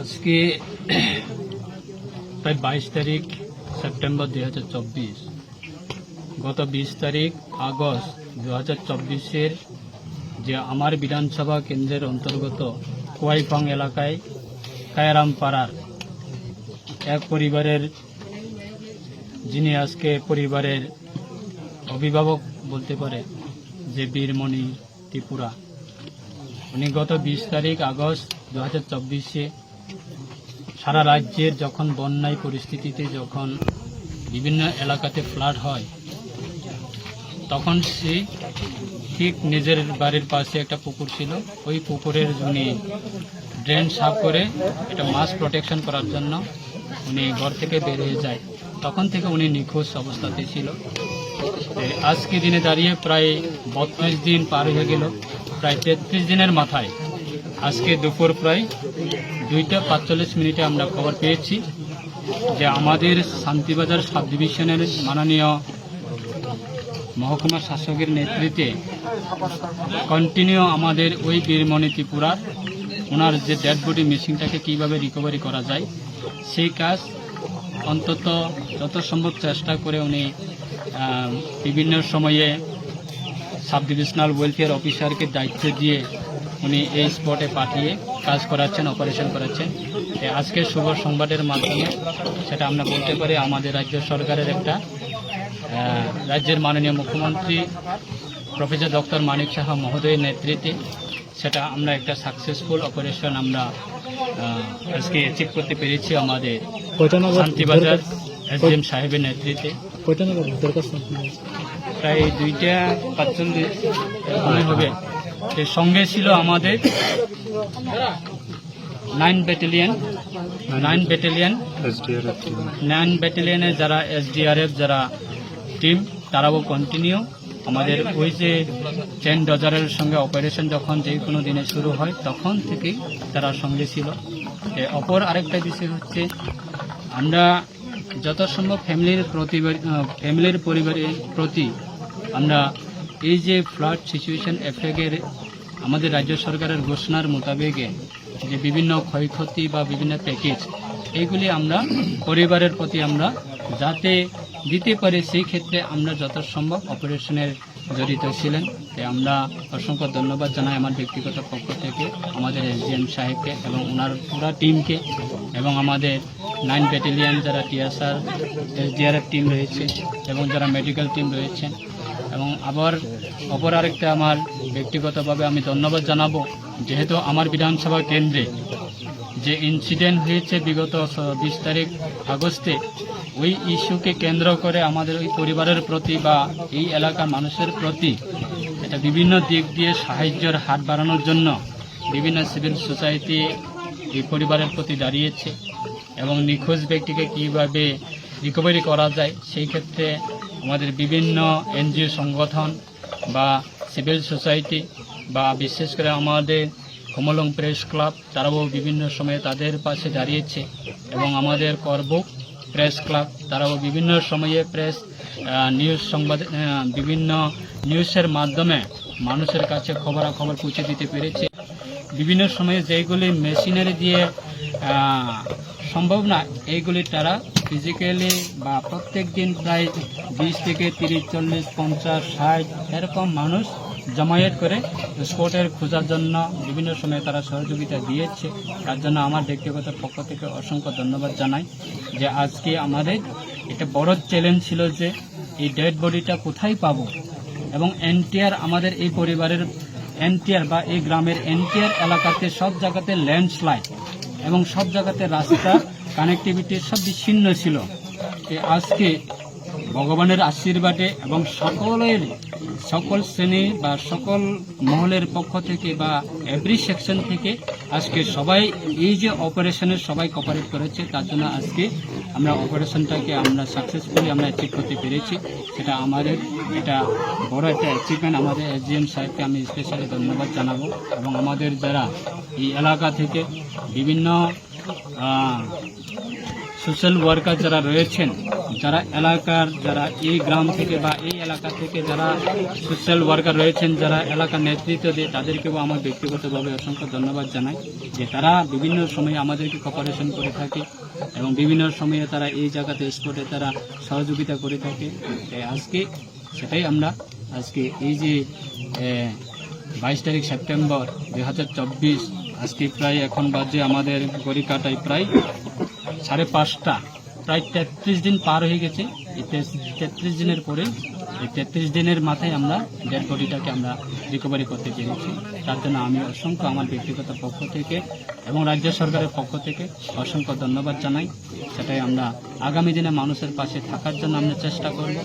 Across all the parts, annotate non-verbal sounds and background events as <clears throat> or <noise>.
আজকে <clears throat> প্রায় বাইশ তারিখ সেপ্টেম্বর হাজার চব্বিশ। গত বিশ তারিখ আগস্ট দু হাজার চব্বিশের যে আমার বিধানসভা কেন্দ্রের অন্তর্গত কোয়াইফং এলাকায় কায়রাম পাড়ার এক পরিবারের, যিনি আজকে পরিবারের অভিভাবক বলতে পারে, যে বীরমণি ত্রিপুরা। উনি গত বিশ তারিখ আগস্ট দু হাজার চব্বিশে সারা রাজ্যের যখন বন্যায় পরিস্থিতিতে যখন বিভিন্ন এলাকাতে ফ্লাড হয়, তখন সে ঠিক নিজের বাড়ির পাশে একটা পুকুর ছিল। ওই পুকুরের উনি ড্রেন সাফ করে এটা মাছ প্রোটেকশন করার জন্য উনি ঘর থেকে বেরিয়ে যায়। তখন থেকে উনি নিখোঁজ অবস্থাতে ছিল। আজকে দিনে দাঁড়িয়ে প্রায় বত্রিশ দিন পার হয়ে গেল। প্রায় তেত্রিশ দিনের মাথায় আজকে দুপুর প্রায় দুইটা পাঁচচল্লিশ মিনিটে আমরা খবর পেয়েছি যে আমাদের শান্তিবাজার সাব ডিভিশনের মাননীয় মহকুমা শাসকের নেতৃত্বে কন্টিনিউ আমাদের ওই বীরমণি ত্রিপুরার ওনার যে ডেড বডি মিসিংটাকে কীভাবে রিকভারি করা যায়, সেই কাজ অন্তত যত সম্ভব চেষ্টা করে উনি বিভিন্ন সময়ে সাব ডিভিশনাল ওয়েলফেয়ার অফিসারকে দায়িত্ব দিয়ে উনি এই স্পটে পাঠিয়ে কাজ করাচ্ছেন অপারেশন করাচ্ছেন। আজকের শুভ সংবাদের মাধ্যমে সেটা আমরা বলতে পারি আমাদের রাজ্য সরকারের একটা রাজ্যের মাননীয় মুখ্যমন্ত্রী প্রফেসর ডক্টর মানিক সাহা মহোদয়ের নেতৃত্বে সেটা আমরা একটা সাকসেসফুল অপারেশন আমরা আজকে অ্যাচিভ করতে পেরেছি আমাদের শান্তিবাজার এসডিএম সাহেবের নেতৃত্বে। প্রায় দুইটা পাঁচচল্লিশ মনে হবে। এর সঙ্গে ছিল আমাদের nine battalion nine battalion, nine ব্যাটালিয়নের যারা এসডিআরএফ যারা টিম, তারাও কন্টিনিউ আমাদের ওই যে চেন ডজারের সঙ্গে অপারেশন যখন যে কোনো দিনে শুরু হয়, তখন থেকেই তারা সঙ্গে ছিল। অপর আরেকটা বিষয় হচ্ছে, আমরা যত সম্ভব ফ্যামিলির প্রতি ফ্যামিলির পরিবারের প্রতি আমরা এই যে ফ্লাড সিচুয়েশন এফেক্টের আমাদের রাজ্য সরকারের ঘোষণার মোতাবেকে যে বিভিন্ন ক্ষয়ক্ষতি বা বিভিন্ন প্যাকেজ এইগুলি আমরা পরিবারের প্রতি আমরা যাতে দিতে পারি, সেই ক্ষেত্রে আমরা যত সম্ভব অপারেশনের জড়িত ছিলেন। তাই আমরা অসংখ্য ধন্যবাদ জানাই আমার ব্যক্তিগত পক্ষ থেকে, আমাদের এসডিএম সাহেবকে এবং ওনার পুরো টিমকে এবং আমাদের নাইন ব্যাটালিয়ান যারা টিএসআর এসডিআরএফ টিম রয়েছে এবং যারা মেডিকেল টিম রয়েছেন এবং আবার অপর আরেকটা আমার ব্যক্তিগতভাবে আমি ধন্যবাদ জানাব, যেহেতু আমার বিধানসভা কেন্দ্রে যে ইনসিডেন্ট হয়েছে বিগত বিশ তারিখ আগস্টে, ওই ইস্যুকে কেন্দ্র করে আমাদের ওই পরিবারের প্রতি বা এই এলাকার মানুষের প্রতি এটা বিভিন্ন দিক দিয়ে সাহায্যের হাত বাড়ানোর জন্য বিভিন্ন সিভিল সোসাইটি এই পরিবারের প্রতি দাঁড়িয়েছে এবং নিখোঁজ ব্যক্তিকে কীভাবে রিকভারি করা যায়, সেই ক্ষেত্রে আমাদের বিভিন্ন এনজিও সংগঠন বা সিভিল সোসাইটি বা বিশেষ করে আমাদের কমলং প্রেস ক্লাব, তারাও বিভিন্ন সময়ে তাদের পাশে দাঁড়িয়েছে এবং আমাদের করবুক প্রেস ক্লাব, তারাও বিভিন্ন সময়ে প্রেস নিউজ সংবাদ বিভিন্ন নিউজের মাধ্যমে মানুষের কাছে খবরাখবর পৌঁছে দিতে পেরেছে। বিভিন্ন সময়ে যেগুলি মেশিনারি দিয়ে সম্ভব না, এইগুলি তারা ফিজিক্যালি বা প্রত্যেক দিন প্রায় বিশ থেকে তিরিশ, চল্লিশ, পঞ্চাশ, ষাট এরকম মানুষ জমায়েত করে স্পোর্টের খোঁজার জন্য বিভিন্ন সময়ে তারা সহযোগিতা দিয়েছে। তার জন্য আমার ব্যক্তিগত পক্ষ থেকে অসংখ্য ধন্যবাদ জানাই যে আজকে আমাদের একটা বড় চ্যালেঞ্জ ছিল যে এই ডেড বডিটা কোথায় পাব এবং এনটিআর আমাদের এই পরিবারের এনটিআর বা এই গ্রামের এনটিআর এলাকাতে সব জায়গাতে ল্যান্ডস্লাইড এবং সব জায়গাতে রাস্তা কানেক্টিভিটি সব বিচ্ছিন্ন ছিল আজকে ভগবানের আশীর্বাদে এবং সকলের, সকল শ্রেণি বা সকল মহলের পক্ষ থেকে বা এভরি সেকশন থেকে আজকে সবাই এই যে অপারেশনের সবাই কপারেট করেছে, তার জন্য আজকে আমরা অপারেশনটাকে আমরা সাকসেসফুলি আমরা অ্যাচিভ করতে পেরেছি। সেটা আমাদের, এটা বড় একটা অ্যাচিভমেন্ট আমাদের এসডিএম সাহেবকে আমি স্পেশালি ধন্যবাদ জানাব এবং আমাদের যারা এই এলাকা থেকে বিভিন্ন সোশ্যাল ওয়ার্কার যারা রয়েছেন, যারা এলাকার, যারা এই গ্রাম থেকে বা এই এলাকা থেকে যারা সোশ্যাল ওয়ার্কার রয়েছেন, যারা এলাকার নেতৃত্ব দিয়ে তাদেরকেও আমার ব্যক্তিগতভাবে অসংখ্য ধন্যবাদ জানাই যে তারা বিভিন্ন সময়ে আমাদেরকে কপারেশন করে থাকে এবং বিভিন্ন সময়ে তারা এই জায়গাতে স্পটে তারা সহযোগিতা করে থাকে। আজকে সেটাই আমরা, আজকে এই যে বাইশ তারিখ সেপ্টেম্বর দুই হাজার চব্বিশ, আজকে প্রায় এখন বাজে আমাদের গড়িকাটায় প্রায় সাড়ে পাঁচটা। প্রায় তেত্রিশ দিন পার হয়ে গেছে। এই তেত্রিশ দিনের পরে, এই তেত্রিশ দিনের মাথায় আমরা ডেড বডিটাকে আমরা রিকভারি করতে পেরেছি। তার জন্য আমি অসংখ্য আমার ব্যক্তিগত পক্ষ থেকে এবং রাজ্য সরকারের পক্ষ থেকে অসংখ্য ধন্যবাদ জানাই। সেটাই আমরা আগামী দিনে মানুষের পাশে থাকার জন্য আমরা চেষ্টা করব।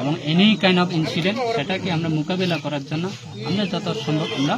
এবং এনি কাইন্ড অফ ইনসিডেন্ট সেটাকে আমরা মোকাবিলা করার জন্য আমরা যত সম্ভব আমরা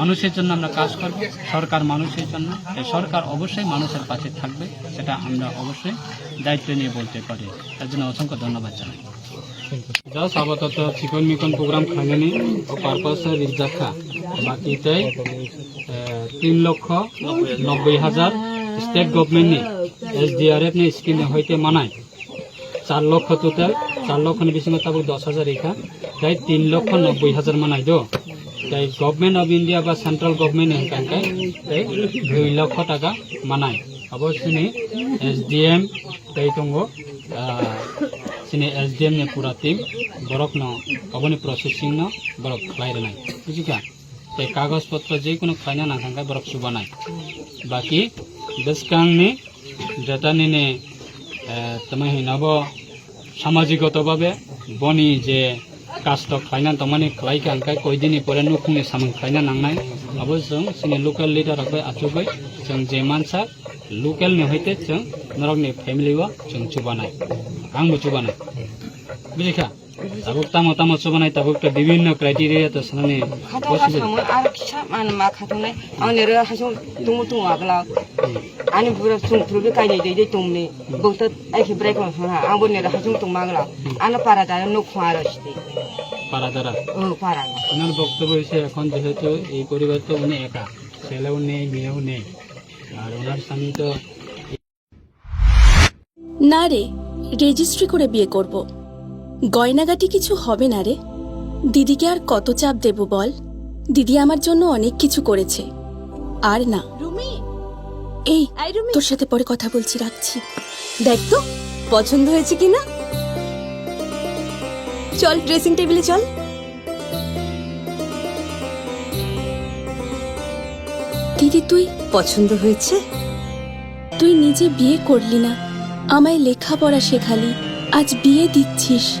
মানুষের জন্য আমরা কাজ করব, সরকার মানুষের জন্য। সরকার অবশ্যই মানুষের পাশে থাকবে, সেটা আমরা অবশ্যই দায়িত্ব নিয়ে বলতে পারি। তার জন্য অসংখ্য ধন্যবাদ জানাই। জাস্ট আপাতত চিকন মিকন প্রোগ্রাম খাইনি ও পারপাস রিজাখা তিন লক্ষ নব্বই হাজার স্টেট গভর্নমেন্টনি এস ডি আর এফ নি স্কিমে হইতে মানায়। চার লক্ষ টোটাল চার লক্ষ বেশি তারপর দশ হাজার এখা তাই তিন লক্ষ নব্বই হাজার মানাই দো তাই গভর্নমেন্ট অফ ইন্ডিয়া বা সেন্ট্রাল গভর্নমেন্ট হেনকানকাই তাই দুই লক্ষ টাকা মানায় অবশ্যই এস ডি এম তাই দङ sini SDM ni pura tim borok no oboni processing no borok khlai renai বুঝিকা তে কাগজ পত্র যে কোনো খাইনা না থাকায় বরফ সুবানাই বাকি দেশকাংনি যেটা নিনে তুমি হিনাব सामाजिकताभावे बनि जे कास्ट खायना तमानि खलायखि आंखाय कयदिननिफ्राय नुखुंनि सामान खायना नांनाय माबो जों जोंनि लोकेल लिडाराखौ आथुबाय जों जे मानसा लोकेलनि हयते जों नरकनि फेमिलिबो जों चुबानाय आंबो चुबानाय बुजिखा তাবুক তামা তামা চবানাই তাবুকটা বিভিন্ন ক্রাইটেরিয়া তো সামনে আর সামান মা খাতুনে আনে রে হাসু তুমু তুমু আগলা আনি বুড়া সুম প্রবে কাইনি দেই দেই তুমনে বলতে একে ব্রেক হা আবো নে হাসু তুম মাগলা আনা পারা দারে নো খোয়ার আসতে পারা দারা ও পারা ওনার বক্তব্য হইছে এখন যেহেতু এই পরিবার তো উনি একা ছেলেও নেই মেয়েও নেই আর ওনার স্বামী তো না রে রেজিস্ট্রি করে বিয়ে করব। গয়নাগাটি কিছু হবে না রে। দিদিকে আর কত চাপ দেব বল? দিদি আমার জন্য অনেক কিছু করেছে। আর না। রুমি! এই তোর সাথে পরে কথা বলছি রাখছি। দেখ তো পছন্দ হয়েছে কিনা চল ড্রেসিং টেবিলে চল। দিদি তুই পছন্দ হয়েছে? তুই নিজে বিয়ে করলি না। আমায় লেখাপড়া শেখালি। আজ বিয়ে দিচ্ছিস।